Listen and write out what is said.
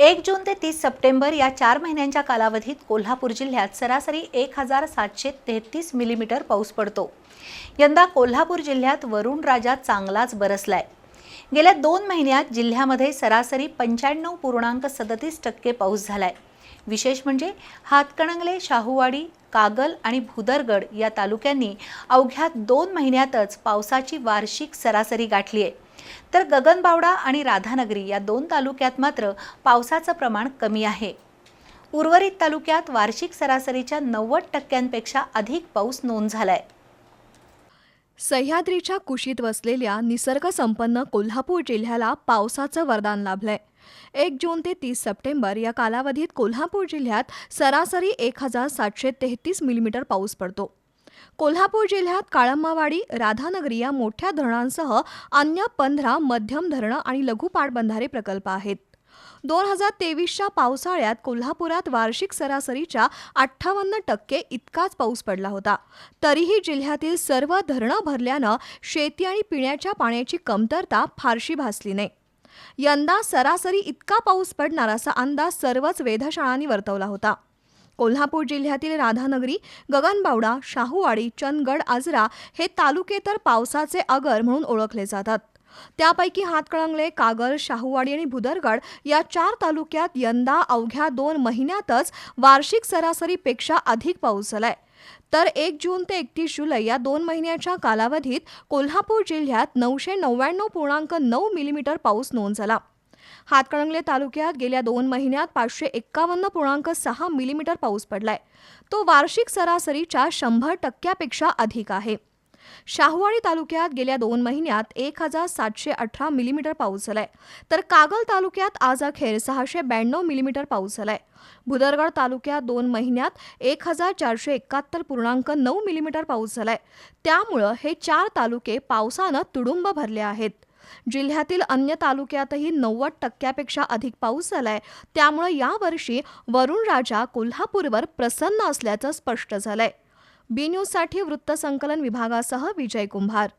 एक जून ते तीस सप्टेंबर या चार महिन्यांच्या कालावधीत कोल्हापूर जिल्ह्यात सरासरी एक हजार सातशे तेहतीस मिलीमीटर पाऊस पडतो. यंदा कोल्हापूर जिल्ह्यात वरुण राजा चांगलाच बरसलाय. गेल्या दोन महिन्यात जिल्ह्यामध्ये सरासरी पंच्याण्णव पूर्णांक सदतीस टक्के पाऊस झालाय. विशेष म्हणजे हातकणंगले शाहूवाडी कागल आणि भुदरगड या तालुक्यांनी अवघ्या दोन महिन्यातच पावसाची वार्षिक सरासरी गाठली आहे तर गगनबावडा आणि राधानगरी या दोन तालुक्यात मात्र पावसाचं प्रमाण कमी आहे. उर्वरित तालुक्यात वार्षिक सरासरीच्या नव्वद टक्क्यांपेक्षा अधिक पाऊस नोंद झालाय. सह्याद्रीच्या कुशीत वसलेल्या निसर्गसंपन्न कोल्हापूर जिल्ह्याला पावसाचं वरदान लाभलंय. एक जून ते तीस सप्टेंबर या कालावधीत कोल्हापूर जिल्ह्यात सरासरी एक हजार सातशे तेहतीस मिलीमीटर पाऊस पडतो. कोल्हापूर जिल्ह्यात काळंबावाडी राधानगरी या मोठ्या धरणांसह अन्य पंधरा मध्यम धरणं आणि लघु पाटबंधारे प्रकल्प आहेत. दोन हजार तेवीसच्या पावसाळ्यात कोल्हापुरात वार्षिक सरासरीच्या अठ्ठावन्न टक्के इतकाच पाऊस पडला होता. तरीही जिल्ह्यातील सर्व धरणं भरल्यानं शेती आणि पिण्याच्या पाण्याची कमतरता फारशी भासली नाही. यंदा सरासरी इतका पाऊस पडणार असा अंदाज सर्वच वेधशाळांनी वर्तवला होता. कोल्हापूर जिल्ह्यातील राधानगरी गगनबावडा शाहूवाडी चंदगड आजरा हे तालुके तर पावसाचे अगर म्हणून ओळखले जातात. त्यापैकी हातकळंगले कागल शाहूवाडी आणि भुदरगड या चार तालुक्यात यंदा अवघ्या दोन महिन्यातच वार्षिक सरासरीपेक्षा अधिक पाऊस झालाय. तर एक जून ते एकतीस जुलै या दोन महिन्याच्या कालावधीत कोल्हापूर जिल्ह्यात नऊशे नव्याण्णव पूर्णांक नऊ मिलीमीटर पाऊस नोंद झाला. हातकणंगले तालुक्यात गेल्या दोन महिन्यात पाचशे एक्कावन्न पूर्णांक सहा मिलीमीटर पाऊस पडलाय. तो वार्षिक सरासरीच्या शंभर टक्क्यापेक्षा अधिक आहे. शाहूवाडी तालुक्यात गेल्या दोन महिन्यात एक हजार सातशे अठरा मिलीमीटर पाऊस झालाय. तर कागल तालुक्यात आज अखेर सहाशे ब्याण्णव मिलीमीटर पाऊस झालाय. भुदरगड तालुक्यात दोन महिन्यात एक हजार चारशे एकाहत्तर पूर्णांक नऊ मिलीमीटर पाऊस झालाय. त्यामुळं हे चार तालुके पावसानं तुडुंब भरले आहेत. जिल्ह्यातील अन्य तालुक्यातही नव्वद टक्क्यापेक्षा अधिक पाऊस झालाय. त्यामुळे यावर्षी वरुण राजा कोल्हापूरवर प्रसन्न असल्याचं स्पष्ट झालंय. बी न्यूजसाठी वृत्तसंकलन विभागासह विजय कुंभार.